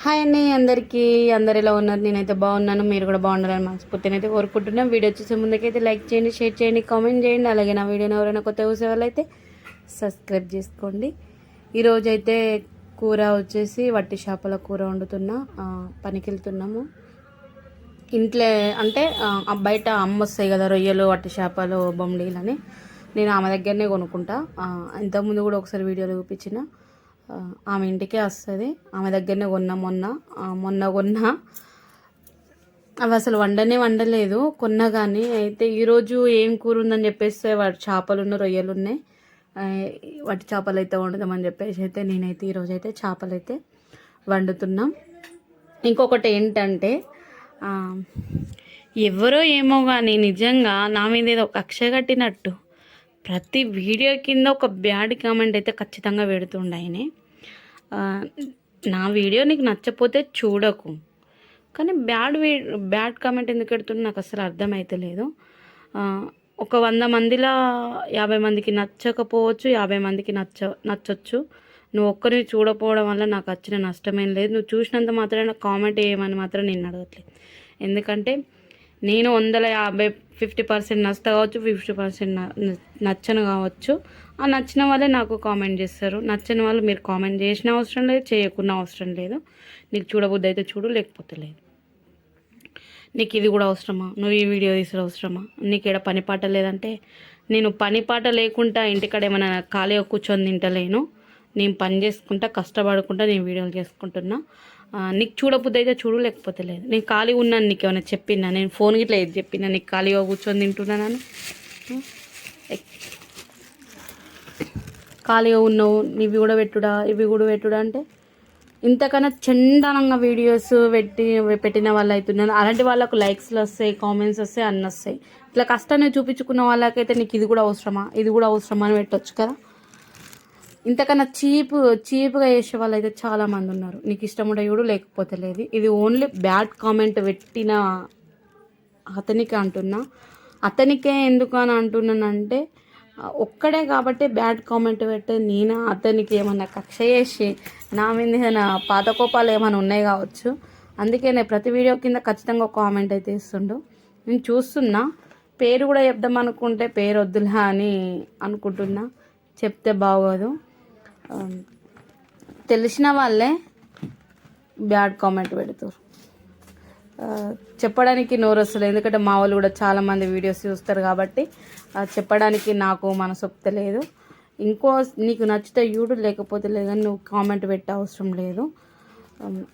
Hi అండి అందరికీ. అందరు ఎలా ఉన్నారు? నేనైతే బాగున్నాను. మీరు కూడా బాగున్నారని మనస్ఫూర్తిని అయితే కోరుకుంటున్నాం. వీడియో చూసే ముందుకైతే లైక్ చేయండి షేర్ చేయండి కామెంట్ చేయండి. అలాగే నా వీడియోని ఎవరైనా కొత్త చూసే వాళ్ళైతే సబ్స్క్రైబ్ చేసుకోండి. ఈరోజైతే కూర వచ్చేసి వట్టి చేపల కూర వండుతున్నా. పనికి వెళ్తున్నాము ఇంట్లో అంటే ఆ, బయట అమ్మ వస్తాయి కదా రొయ్యలు వట్టి చేపలు బొమ్మడీలు అని నేను ఆమె దగ్గరనే కొనుక్కుంటా. ఇంతకుముందు కూడా ఒకసారి వీడియోలో చూపించిన. ఆమె ఇంటికే వస్తుంది. ఆమె దగ్గరనే కొన్నా మొన్న. మొన్న కొన్నా. అవి అసలు వండనే వండలేదు. కొన్నా కానీ అయితే ఈరోజు ఏం కూర ఉందని చెప్పేస్తే వాటి చేపలు ఉన్న రొయ్యలు ఉన్నాయి వాటి చేపలు అయితే వండుదామని చెప్పేసి అయితే నేనైతే ఈరోజు అయితే చేపలు అయితే వండుతున్నాం. ఇంకొకటి ఏంటంటే ఎవరో ఏమో కానీ నిజంగా నా మీద ఏదో కక్ష కట్టినట్టు ప్రతి వీడియో కింద ఒక బ్యాడ్ కామెంట్ అయితే ఖచ్చితంగా పెడుతుండే నా వీడియో నీకు నచ్చపోతే చూడకు. కానీ బ్యాడ్ వీ బ్యాడ్ కామెంట్ ఎందుకు పెడుతున్నా నాకు అసలు అర్థమైతే లేదు. ఒక వంద మందిలో యాభై మందికి నచ్చకపోవచ్చు యాభై మందికి నచ్చ నచ్చొచ్చు. నువ్వు ఒక్కరిని చూడపోవడం వల్ల నాకు వచ్చిన నష్టమేం లేదు. నువ్వు చూసినంత మాత్రమే కామెంట్ చేయమని మాత్రం నేను అడగట్లేదు ఎందుకంటే నేను వందల యాభై ఫిఫ్టీ పర్సెంట్ నచ్చ కావచ్చు ఫిఫ్టీ పర్సెంట్ నచ్చను కావచ్చు. నచ్చిన వాళ్ళే నాకు కామెంట్ చేస్తారు. నచ్చని వాళ్ళు మీరు కామెంట్ చేసిన అవసరం లేదు చేయకున్న అవసరం లేదు. నీకు చూడబుద్ధి అయితే చూడు లేకపోతే లేదు. నీకు ఇది కూడా అవసరమా? నువ్వు ఈ వీడియో తీసుడు అవసరమా? నీకు ఇక్కడ పని పాట లేదంటే నేను పని పాట లేకుండా ఇంటికాడ ఏమైనా ఖాళీగా కూర్చొని తింటలేను. నేను పని చేసుకుంటా కష్టపడుకుంటా నేను వీడియోలు చేసుకుంటున్నా. నీకు చూడబుద్ధి అయితే చూడు లేకపోతే లేదు. నేను ఖాళీగా ఉన్నాను నీకు ఏమైనా చెప్పినా? నేను ఫోన్ గిట్లా ఏది చెప్పినా? నీకు ఖాళీగా కూర్చొని తింటున్నానని ఖాళీగా ఉన్నావు ఇవి కూడా పెట్టుడా ఇవి కూడా పెట్టుడా అంటే ఇంతకన్నా చందనంగా వీడియోస్ పెట్టి పెట్టిన వాళ్ళు అవుతున్నారు అలాంటి వాళ్ళకు లైక్స్లు వస్తాయి కామెంట్స్ వస్తాయి అన్నీ వస్తాయి. ఇట్లా కష్టాన్ని చూపించుకున్న వాళ్ళకైతే నీకు ఇది కూడా అవసరమా? ఇది కూడా అవసరమా అని పెట్టవచ్చు కదా? ఇంతకన్నా చీప్ చీప్గా చేసే వాళ్ళు అయితే చాలామంది ఉన్నారు. నీకు ఇష్టం ఉంటే చూడు లేకపోతే లేదు. ఇది ఓన్లీ బ్యాడ్ కామెంట్ పెట్టిన అతనికి అంటున్నా. అతనికే ఎందుకు అని అంటున్నానంటే ఒక్కడే కాబట్టి బ్యాడ్ కామెంట్ పెట్టే నేను అతనికి ఏమన్నా కక్ష చేసి నా మీద ఏమైనా పాత కోపాలు ఏమైనా ఉన్నాయి కావచ్చు. అందుకే నేను ప్రతి వీడియో కింద ఖచ్చితంగా ఒక కామెంట్ అయితే ఇస్తుండు. నేను చూస్తున్నా. పేరు కూడా చెప్దాం అనుకుంటే పేరు వద్దులా అని అనుకుంటున్నా. చెప్తే బాగోదు. తెలిసిన వాళ్ళే బ్యాడ్ కామెంట్ పెడతారు. చెప్పడానికి నోరు వస్తుంది ఎందుకంటే మా వాళ్ళు కూడా చాలామంది వీడియోస్ చూస్తారు కాబట్టి చెప్పడానికి నాకు మనసు లేదు. ఇంకో నీకు నచ్చితే చూడు లేకపోతే లేదని నువ్వు కామెంట్ పెట్టే అవసరం లేదు.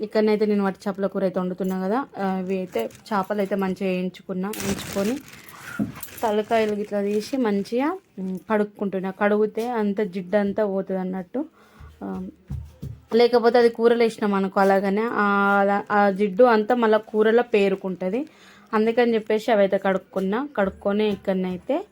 ఇక్కడనైతే నేను వాటి చేపల కూర అయితే వండుతున్నా కదా. ఇవి అయితే చేపలు అయితే మంచిగా వేయించుకున్నా వేయించుకొని తలకాయలు ఇట్లా తీసి మంచిగా కడుక్కుంటున్నా. కడిగితే అంత జిడ్డు అంతా పోతుంది అన్నట్టు. లేకపోతే అది కూరలో వేసినాం అనుకో అలాగనే ఆ- ఆ జిడ్డు అంతా మళ్ళీ కూరలో పేరుకుంటుంది. అందుకని చెప్పేసి అవైతే కడుక్కున్నా. కడుక్కొని ఇక్కడనైతే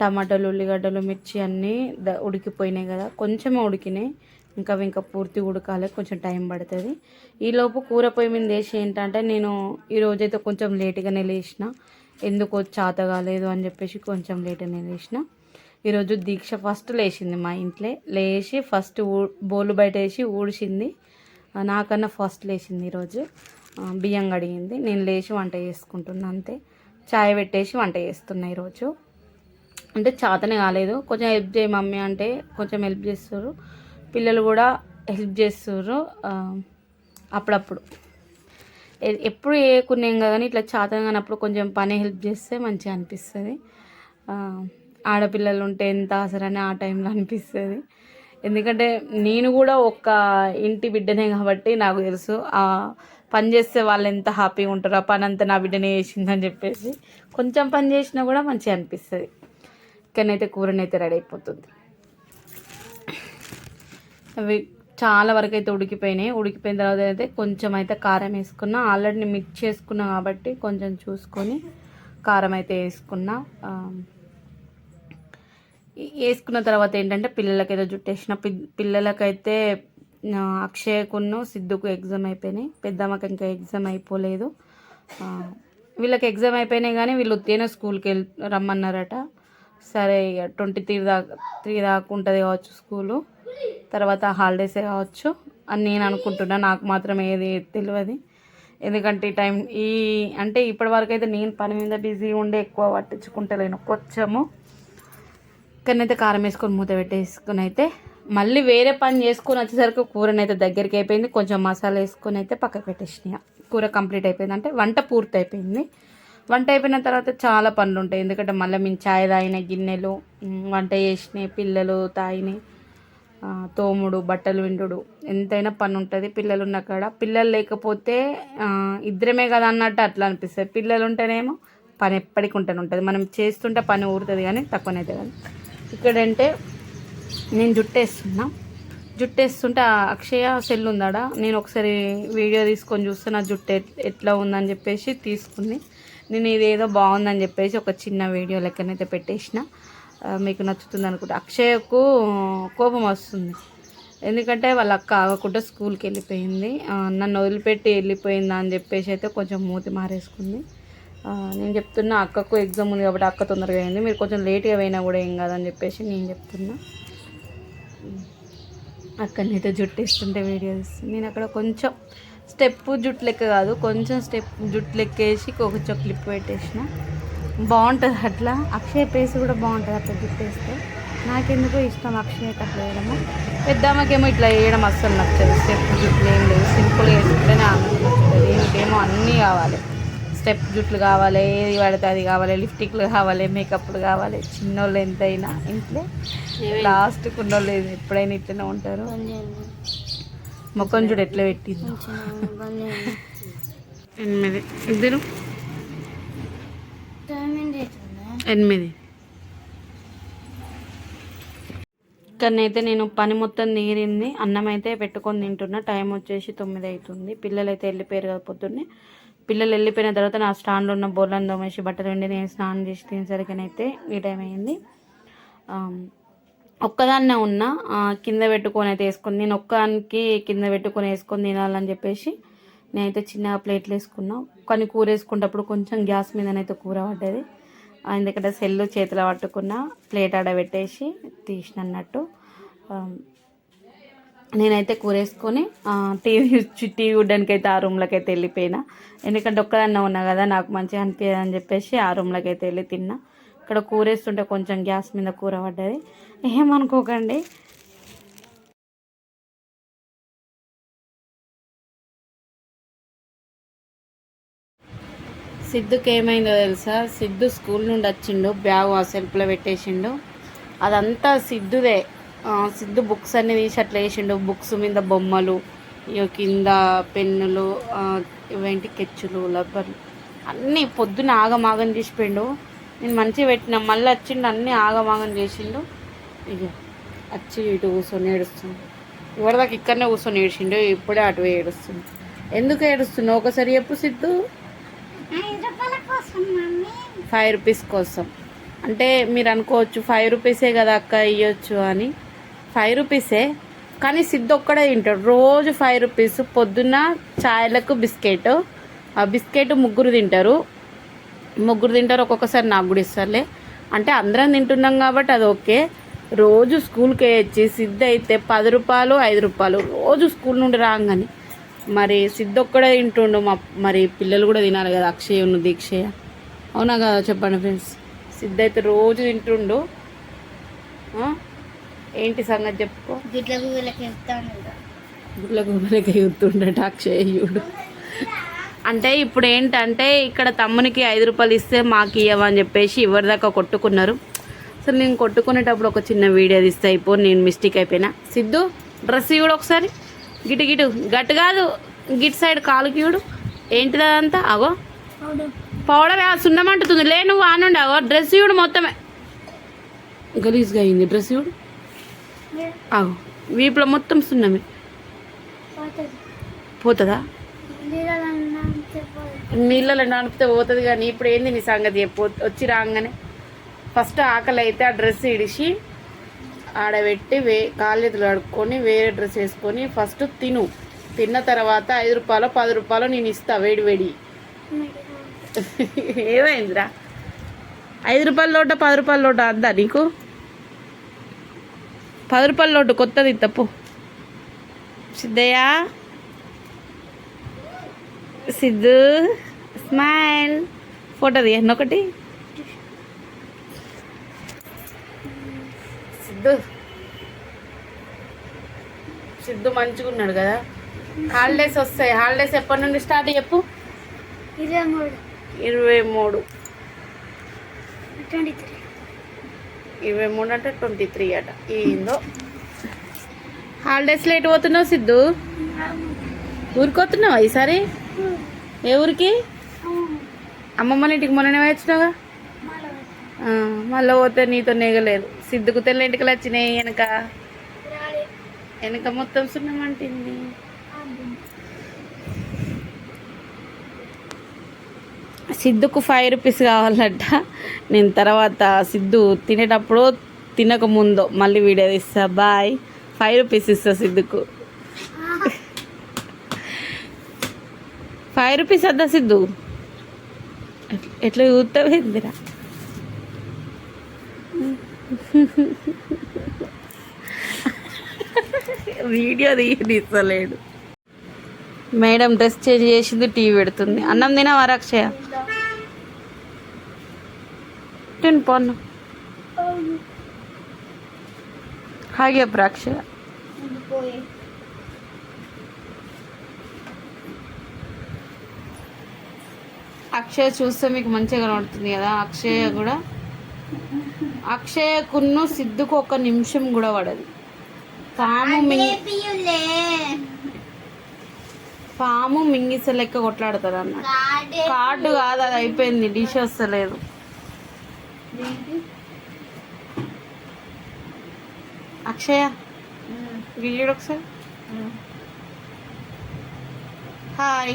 టమాటాలు ఉల్లిగడ్డలు మిర్చి అన్నీ ద- ఉడికిపోయినాయి కదా. కొంచెమే ఉడికినాయి. ఇంకా ఇంకా పూర్తి ఉడకాలి. కొంచెం టైం పడుతుంది. ఈలోపు కూర పొయ్యి మీద వేసి ఏంటంటే నేను ఈరోజైతే కొంచెం లేట్గానే లేచిన. ఎందుకో చాత కాలేదు అని చెప్పేసి కొంచెం లేట్గానే లేచిన. ఈరోజు దీక్ష ఫస్ట్ లేచింది మా ఇంట్లో. లేచి ఫస్ట్ ఊ బోలు బయట వేసి ఊడిచింది నాకన్నా ఫస్ట్ లేచింది ఈరోజు బియ్యం కడిగింది. నేను లేచి వంట చేసుకుంటున్నా అంతే. చాయ్ పెట్టేసి వంట చేస్తున్నా ఈరోజు అంటే చేతనే కాలేదు. కొంచెం హెల్ప్ చేయి మమ్మీ అంటే కొంచెం హెల్ప్ చేస్తారు. పిల్లలు కూడా హెల్ప్ చేస్తారు అప్పుడప్పుడు. ఎప్పుడు ఏకున్నాం కానీ ఇట్లా చేతన కానప్పుడు కొంచెం పని హెల్ప్ చేస్తే మంచిగా అనిపిస్తుంది. ఆడపిల్లలు ఉంటే ఎంత ఆసరని ఆ టైంలో అనిపిస్తుంది. ఎందుకంటే నేను కూడా ఒక ఇంటి బిడ్డనే కాబట్టి నాకు తెలుసు ఆ పని చేస్తే వాళ్ళు ఎంత హ్యాపీగా ఉంటారో ఆ పని అంతా నా బిడ్డనే చేసిందని చెప్పేసి కొంచెం పని చేసినా కూడా మంచిగా అనిపిస్తుంది. ఇక్కడనైతే కూరనైతే రెడీ అయిపోతుంది. అవి చాలా వరకు అయితే ఉడికిపోయినాయి. ఉడికిపోయిన తర్వాత అయితే కొంచెం అయితే కారం వేసుకున్నా. ఆల్రెడీ నేను మిక్స్ చేసుకున్నా కాబట్టి కొంచెం చూసుకొని కారం అయితే వేసుకున్నా. వేసుకున్న తర్వాత ఏంటంటే పిల్లలకైతే జుట్టేసిన పి- పిల్లలకైతే అక్షయకును సిద్ధుకు ఎగ్జామ్ అయిపోయినాయి. పెద్దమ్మకి ఇంకా ఎగ్జామ్ అయిపోలేదు. వీళ్ళకి ఎగ్జామ్ అయిపోయినాయి కానీ వీళ్ళు ఉత్తేనే స్కూల్కి వెళ్ రమ్మన్నారట. సరే ఇక ట్వంటీ త్రీ దాకా త్రీ దాకా ఉంటుంది కావచ్చు స్కూలు. తర్వాత హాలిడేసే కావచ్చు. అని నేను అనుకుంటున్నా. నాకు మాత్రం ఏది తెలియదు ఎందుకంటే ఈ టైం ఈ అంటే ఇప్పటి వరకు అయితే నేను పని మీద బిజీ ఉండే ఎక్కువ పట్టించుకుంటలేను. కొంచెము కానీ అయితే కారం వేసుకొని మూత పెట్టేసుకుని అయితే మళ్ళీ వేరే పని చేసుకొని వచ్చేసరికి కూరని అయితే దగ్గరికి అయిపోయింది. కొంచెం మసాలా వేసుకొని అయితే పక్కకు పెట్టేసిన. కూర కంప్లీట్ అయిపోయింది. అంటే వంట పూర్తి అయిపోయింది వంట అయిపోయిన తర్వాత చాలా పనులు ఉంటాయి. ఎందుకంటే మళ్ళీ మేము చాయ్ తాగిన గిన్నెలు వంట చేసినాయి పిల్లలు తాగినాయి తోముడు బట్టలు విండుడు. ఎంతైనా పని ఉంటుంది. పిల్లలు ఉన్న కాడ. పిల్లలు లేకపోతే ఇద్దరమే కదా అన్నట్టు అట్లా అనిపిస్తుంది. పిల్లలు ఉంటేనేమో పని ఎప్పటికి ఉంటూనే ఉంటుంది. మనం చేస్తుంటే పని ఊరుతుంది కానీ తక్కువనైతే కానీ. ఇక్కడంటే నేను జుట్టేస్తున్నా. జుట్టేస్తుంటే అక్షయ సెల్ ఉందాడా? నేను ఒకసారి వీడియో తీసుకొని చూస్తే నా జుట్టు ఎట్లా ఉందని చెప్పేసి తీసుకుంది. నేను ఇదేదో బాగుందని చెప్పేసి ఒక చిన్న వీడియో లెక్కనైతే పెట్టేసిన. మీకు నచ్చుతుంది అనుకుంటా. అక్షయకు కోపం వస్తుంది. ఎందుకంటే వాళ్ళ అక్క ఆగకుండా స్కూల్కి వెళ్ళిపోయింది. నన్ను వదిలిపెట్టి వెళ్ళిపోయిందా అని చెప్పేసి అయితే కొంచెం మూతి మారేసుకుంది. నేను చెప్తున్నా అక్కకు ఎగ్జామ్ ఉంది కాబట్టి అక్క తొందరగా అయింది. మీరు కొంచెం లేట్గా పోయినా కూడా ఏం కాదని చెప్పేసి నేను చెప్తున్నా. అక్కడనైతే జుట్టు వేస్తుంటే వీడియోస్. నేను అక్కడ కొంచెం స్టెప్ జుట్టు లెక్క కాదు కొంచెం స్టెప్ జుట్టు లెక్క వేసి కొంచెం క్లిప్ పెట్టేసిన. బాగుంటుంది అట్లా. అక్షయ్ పేస్ కూడా బాగుంటుంది అట్లా జుట్టు వేస్తే. నాకెందుకో ఇష్టం అక్షయ్ అట్లా వేయడము. పెద్దమ్మకేమో ఇట్లా వేయడం అస్సలు నచ్చదు. స్టెప్ జుట్లు ఏం లేదు. సింపుల్గా వేసుకుంటేనే ఆనందం ఇంకేమో అన్నీ కావాలి. స్టెప్ జుట్లు కావాలి ఏది పడితే అది కావాలి లిప్స్టిక్లు కావాలి మేకప్లు కావాలి. చిన్నోళ్ళు ఎంతైనా ఇంట్లో లాస్ట్ ఉన్నోళ్ళు ఎప్పుడైనా ఇట్లనే ఉంటారు. ముఖం చూడు ఎట్లా పెట్టింది. ఎనిమిది. ఇద్దరు? ఎనిమిది. ఇక్కడనైతే నేను పని మొత్తం తీరింది. అన్నం అయితే పెట్టుకొని తింటున్నా. టైం వచ్చేసి తొమ్మిది అవుతుంది పిల్లలు అయితే వెళ్ళిపోయారు కదా పొద్దున్నే. పిల్లలు వెళ్ళిపోయిన తర్వాత నా స్టాండ్లో ఉన్న బోర్లను తోమేసి బట్టలు ఉండి నేను స్నానం చేసి తినేసరికనైతే ఈ టైం అయింది. ఒక్కదాన్నే ఉన్నా కింద పెట్టుకొని అయితే వేసుకుని నేను ఒక్కదానికి కింద పెట్టుకొని వేసుకొని తినాలని చెప్పేసి నేనైతే చిన్న ప్లేట్లు వేసుకున్నా. కానీ కూర వేసుకునేటప్పుడు కొంచెం గ్యాస్ మీదనైతే కూర పడ్డది. ఎందుకంటే సెల్లు చేతిలో పట్టుకున్న ప్లేట్ ఆడబెట్టేసి తీసిన అన్నట్టు. నేనైతే కూర వేసుకొని టీవీ టీవీ చూడడానికి అయితే ఆ రూమ్లోకి అయితే వెళ్ళిపోయినా. ఎందుకంటే ఒక్కదాన్నే ఉన్నా కదా నాకు మంచిగా అనిపించదని అని చెప్పేసి ఆ రూమ్లోకి అయితే వెళ్ళి తిన్నా. ఇక్కడ కూరేస్తుంటే కొంచెం గ్యాస్ మీద కూర పడ్డది. ఏమనుకోకండి. సిద్ధుకి ఏమైందో తెలుసా? సిద్ధు స్కూల్ నుండి వచ్చిండు బ్యాగ్ ఆ సెల్ఫ్లో పెట్టేసిండు. అదంతా సిద్ధుదే. సిద్ధు బుక్స్ అన్ని తీసి అట్లా వేసిండు. బుక్స్ మీద బొమ్మలు ఇక కింద పెన్నులు ఇవేంటి కెచ్చులు లబ్బర్లు. అన్నీ పొద్దున ఆగమాగం తీసిపోయిండు. నేను మంచిగా పెట్టిన మళ్ళీ వచ్చిండు అన్నీ ఆగమాగం చేసిండు. ఇక వచ్చి ఇటు కూర్చొని ఏడుస్తుంది ఇవరిదాకా ఇక్కడనే కూర్చొని ఏడ్చిండు ఇప్పుడే అటు ఏడుస్తుంది ఎందుకు ఏడుస్తున్నావు ఒకసారి చెప్పు సిద్ధు. ఫైవ్ రూపీస్ కోసం. అంటే మీరు అనుకోవచ్చు ఫైవ్ రూపీసే కదా అక్క ఇవ్వచ్చు అని. ఫైవ్ రూపీసే కానీ సిద్ధు ఒక్కడే తింటాడు. రోజు ఫైవ్ రూపీస్ పొద్దున్న చాయలకు బిస్కెట్. ఆ బిస్కెట్ ముగ్గురు తింటారు. ముగ్గురు తింటారు ఒక్కొక్కసారి నాకు కూడా ఇస్తారులే. అంటే అందరం తింటున్నాం కాబట్టి అది ఓకే. రోజు స్కూల్కి వేయచ్చి సిద్ధ అయితే పది రూపాయలు ఐదు రూపాయలు రోజు స్కూల్ నుండి రాగానే. మరి సిద్ధ ఒక్కడే తింటుండు మా మరి పిల్లలు కూడా తినాలి కదా అక్షయ్ ఉన్న దీక్షయ. అవునా కదా చెప్పండి ఫ్రెండ్స్. సిద్ధ అయితే రోజు తింటుండు? ఏంటి సంగతి చెప్పుకో. వీళ్ళకి వెళ్తాను గుడ్ల గుబలకి ఎగుతుండట అక్షయుడు అంటే ఇప్పుడు ఏంటంటే ఇక్కడ తమ్మునికి ఐదు రూపాయలు ఇస్తే మాకు ఇవ్వమని చెప్పేసి ఎవరిదాకా కొట్టుకున్నారు. సో నేను కొట్టుకునేటప్పుడు ఒక చిన్న వీడియో తీస్తే అయిపో నేను మిస్టేక్ అయిపోయినా. సిద్ధు డ్రెస్ ఇవ్వడు ఒకసారి. గిటు గిటు. గట్టు కాదు గిట్ సైడ్ కాలుకి ఇవ్వడు. ఏంటిది అదంతా? అగో. పౌడర్. సున్నమంటుతుంది లే నువ్వు ఆనుండి అగో. డ్రెస్ ఇవ్వడు మొత్తమే. గలీజ్గా అయింది. డ్రెస్ ఇవ్వడు? అగో. వీపులో మొత్తం సున్నమే. పోతుందా? నీళ్ళలో నడిపితే పోతుంది కానీ ఇప్పుడు ఏంది నీ సంగతి చెప్పు. వచ్చి రాగానే ఫస్ట్ ఆకలి అయితే ఆ డ్రెస్ ఇడిచి ఆడబెట్టి వే కాళ్ళెతులు కడుక్కొని వేరే డ్రెస్ వేసుకొని ఫస్ట్ తిను. తిన్న తర్వాత ఐదు రూపాయలు పది రూపాయలు నేను ఇస్తా వేడి వేడి. ఏమైందిరా? ఐదు రూపాయల లోట పది రూపాయల లోట అందా నీకు? పది రూపాయల లోటు కొత్తది తప్పు సిద్ధయ్యా? సిద్ధు స్మైల్. ఫోటో తీయండి ఒకటి సిద్ధు. సిద్ధు మంచిగా ఉన్నాడు కదా? హాలిడేస్ వస్తాయి. హాలిడేస్ ఎప్పటి నుండి స్టార్ట్ చెప్పు? ఇరవై మూడు. ఇరవై మూడు. Twenty three. ఇరవై మూడు అంటే ట్వంటీ త్రీ అట. ఏందో? హాలిడేస్ లేట్ పోతున్నావు సిద్ధు? ఊరికి వస్తున్నావా ఈసారి? ఏ ఊరికి? అమ్మమ్మ ఇంటికి మొన్ననే వచ్చినావుగా? మళ్ళీ పోతే నీతో నేగలేదు. సిద్ధుకు తెల్ల ఇంటికి వచ్చినాయి వెనక. వెనక మొత్తం సున్నమంటింది సిద్ధుకు ఫైవ్ రూపీస్ కావాలంట. నేను తర్వాత సిద్ధు తినేటప్పుడు తినకముందో మళ్ళీ వీడియో ఇస్తా బాయ్. ఫైవ్ రూపీస్ ఇస్తా సిద్ధుకు ఫైవ్ రూపీస్ వద్దా సిద్ధు? ఎట్- ఎట్లా చూస్తావు ఏందిరా వీడియో తీయనిస్తలేడు మేడం డ్రెస్ చేంజ్ చేసింది టీవీ పెడుతుంది. అన్నం తినవా అక్షయ తిను పోను హాగే అప్పుడు అక్షయ చూస్తే మీకు మంచిగా కనబడుతుంది కదా? అక్షయ కూడా? అక్షయకును సిద్ధుకు ఒక నిమిషం కూడా పడదు. పాము పాము మింగిస లెక్క కొట్లాడుతుంది అన్న కార్డు కాదు అది అయిపోయింది. డిష్ వస్తలేదు. అక్షయ వీడియో ఒకసారి. హాయ్.